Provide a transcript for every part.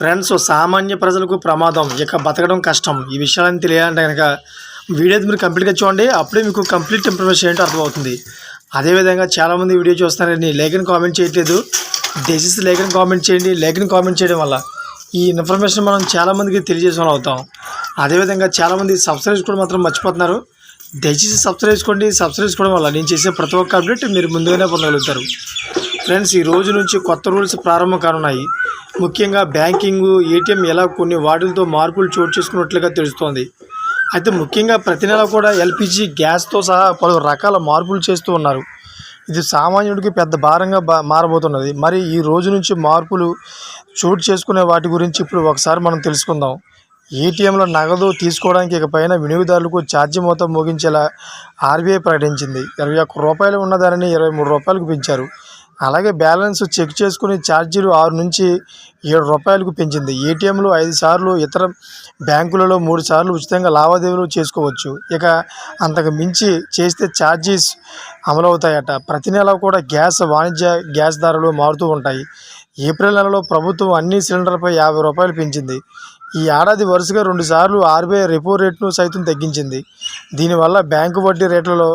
Friends సామాన్య ప్రజలకు ప్రమాదం. ఇక బతకడం కష్టం. ఈ విషయాలని తెలియాలంటే కనుక వీడియో మీరు కంప్లీట్గా చూడండి. అప్పుడే మీకు కంప్లీట్ ఇన్ఫర్మేషన్ ఏంటో అర్థమవుతుంది. అదేవిధంగా చాలామంది వీడియో చూస్తున్నారని లేఖని కామెంట్ చేయట్లేదు. దయచేసి లేఖని కామెంట్ చేయండి. లేఖని కామెంట్ చేయడం వల్ల ఈ ఇన్ఫర్మేషన్ మనం చాలామందికి తెలియజేసిన అవుతాం. అదేవిధంగా చాలామంది సబ్స్క్రైబ్ కూడా మాత్రం మర్చిపోతున్నారు. దయచేసి సబ్స్క్రైబ్ చేసుకోండి. సబ్స్క్రైబ్ చేసుకోవడం వల్ల నేను చేసే ప్రతి ఒక్క అప్డేట్ మీరు ముందుగానే పొందగలుగుతారు. ఫ్రెండ్స్ ఈ రోజు నుంచి కొత్త రూల్స్ ప్రారంభం కానున్నాయి. ముఖ్యంగా బ్యాంకింగ్ ఏటీఎం ఎలా కొన్ని వాటిలతో మార్పులు చోటు చేసుకున్నట్లుగా తెలుస్తోంది. అయితే ముఖ్యంగా ప్రతి నెల కూడా ఎల్పిజి గ్యాస్తో సహా పలు రకాల మార్పులు చేస్తూ ఉన్నారు. ఇది సామాన్యుడికి పెద్ద భారంగా మారబోతున్నది. మరి ఈ రోజు నుంచి మార్పులు చోటు చేసుకునే వాటి గురించి ఇప్పుడు ఒకసారి మనం తెలుసుకుందాం. ఏటీఎంలో నగదు తీసుకోవడానికి ఇకపైన వినియోగదారులకు ఛార్జీ మొత్తం మోగించేలా ఆర్బీఐ ప్రకటించింది. ఇరవై ఒక్క రూపాయలు ఉన్న ఇరవై మూడు రూపాయలకు పెంచారు. అలాగే బ్యాలెన్స్ చెక్ చేసుకుని ఛార్జీలు ఆరు నుంచి ఏడు రూపాయలకు పెంచింది. ఏటీఎంలు ఐదు సార్లు ఇతర బ్యాంకులలో మూడు సార్లు ఉచితంగా లావాదేవీలు చేసుకోవచ్చు. ఇక అంతకు మించి చేస్తే ఛార్జీస్ అమలవుతాయట. ప్రతి నెల కూడా గ్యాస్ వాణిజ్య గ్యాస్ ధరలు మారుతూ ఉంటాయి. ఏప్రిల్ నెలలో ప్రభుత్వం అన్ని సిలిండర్లపై యాభై రూపాయలు పెంచింది. ఈ ఏడాది వరుసగా రెండుసార్లు ఆర్బీఐ రెపో రేట్ను సైతం తగ్గించింది. దీనివల్ల బ్యాంకు వడ్డీ రేట్లలో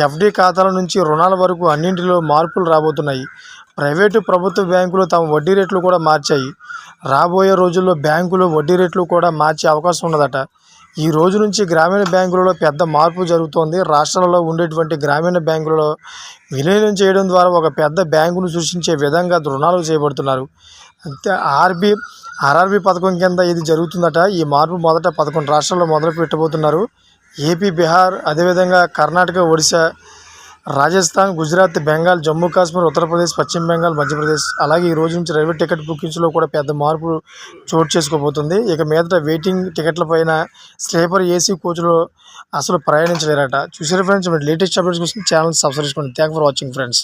ఎఫ్డి ఖాతాల నుంచి రుణాల వరకు అన్నింటిలో మార్పులు రాబోతున్నాయి. ప్రైవేటు ప్రభుత్వ బ్యాంకులు తమ వడ్డీ రేట్లు కూడా మార్చాయి. రాబోయే రోజుల్లో బ్యాంకులు వడ్డీ రేట్లు కూడా మార్చే అవకాశం ఉన్నదట. ఈ రోజు నుంచి గ్రామీణ బ్యాంకులలో పెద్ద మార్పు జరుగుతోంది. రాష్ట్రాలలో ఉండేటువంటి గ్రామీణ బ్యాంకులలో విలీనం చేయడం ద్వారా ఒక పెద్ద బ్యాంకును సృష్టించే విధంగా రుణాలు చేయబడుతున్నారు. అంతే ఆర్బీ ఆర్ఆర్బీ పథకం కింద ఇది జరుగుతుందట. ఈ మార్పు మొదట పదకొండు రాష్ట్రాల్లో మొదలు పెట్టబోతున్నారు ఏపీ బీహార్ అదేవిధంగా కర్ణాటక ఒడిశా రాజస్థాన్ గుజరాత్ బెంగాల్ జమ్మూ కాశ్మీర్ ఉత్తరప్రదేశ్ పశ్చిమ బెంగాల్ మధ్యప్రదేశ్ అలాగే ఈ రోజు నుంచి రైల్వే టికెట్ బుకింగ్స్లో కూడా పెద్ద మార్పు చోటు చేసుకోబోతుంది. ఇక మీదట వెయిటింగ్ టికెట్ల పైన స్లీపర్ ఏసీ కోచ్లో అసలు ప్రయాణించలేరట. చూసారు ఫ్రెండ్స్? లేటెస్ట్ అప్డేట్స్ కోసం ఛానల్ సబ్స్క్రైబ్ చేసుకోండి. Thank for watching friends